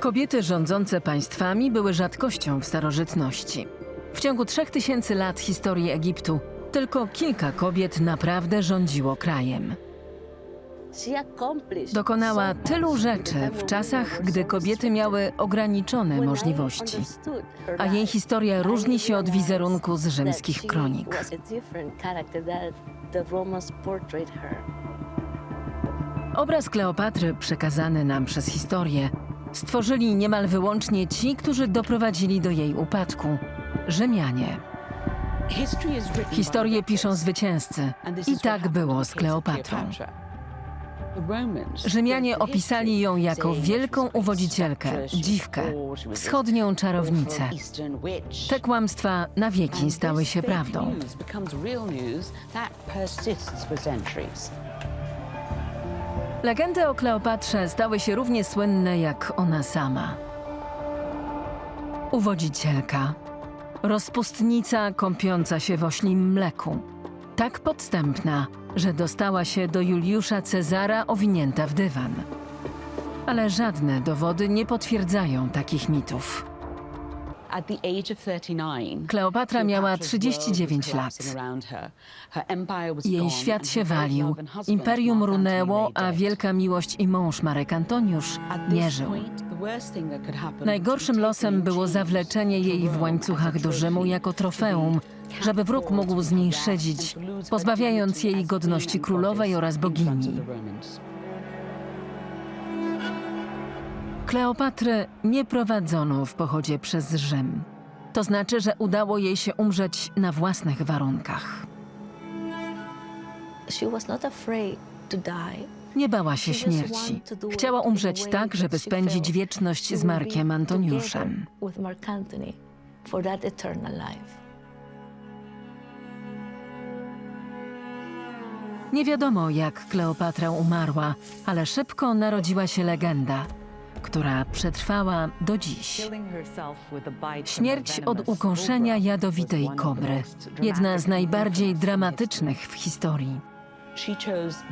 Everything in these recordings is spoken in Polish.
Kobiety rządzące państwami były rzadkością w starożytności. W ciągu trzech tysięcy lat historii Egiptu tylko kilka kobiet naprawdę rządziło krajem. Dokonała tylu rzeczy w czasach, gdy kobiety miały ograniczone możliwości, a jej historia różni się od wizerunku z rzymskich kronik. Obraz Kleopatry przekazany nam przez historię stworzyli niemal wyłącznie ci, którzy doprowadzili do jej upadku Rzymianie. Historię piszą zwycięzcy. I tak było z Kleopatrą. Rzymianie opisali ją jako wielką uwodzicielkę, dziwkę, wschodnią czarownicę. Te kłamstwa na wieki stały się prawdą. Legendy o Kleopatrze stały się równie słynne jak ona sama. Uwodzicielka, rozpustnica kąpiąca się w oślim mleku. Tak podstępna, że dostała się do Juliusza Cezara owinięta w dywan. Ale żadne dowody nie potwierdzają takich mitów. Kleopatra miała 39 lat. Jej świat się walił, imperium runęło, a wielka miłość i mąż Marek Antoniusz nie żył. Najgorszym losem było zawleczenie jej w łańcuchach do Rzymu jako trofeum, żeby wróg mógł z niej szedzić, pozbawiając jej godności królowej oraz bogini. Kleopatry nie prowadzono w pochodzie przez Rzym. To znaczy, że udało jej się umrzeć na własnych warunkach. Nie bała się śmierci. Chciała umrzeć tak, żeby spędzić wieczność z Markiem Antoniuszem. Nie wiadomo, jak Kleopatra umarła, ale szybko narodziła się legenda, która przetrwała do dziś. Śmierć od ukąszenia jadowitej kobry. Jedna z najbardziej dramatycznych w historii.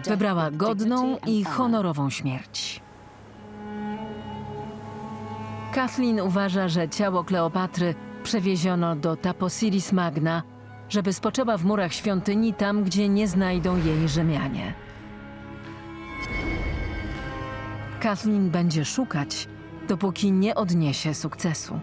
Wybrała godną i honorową śmierć. Kathleen uważa, że ciało Kleopatry przewieziono do Taposiris Magna, żeby spoczęła w murach świątyni tam, gdzie nie znajdą jej Rzymianie. Kathleen będzie szukać, dopóki nie odniesie sukcesu.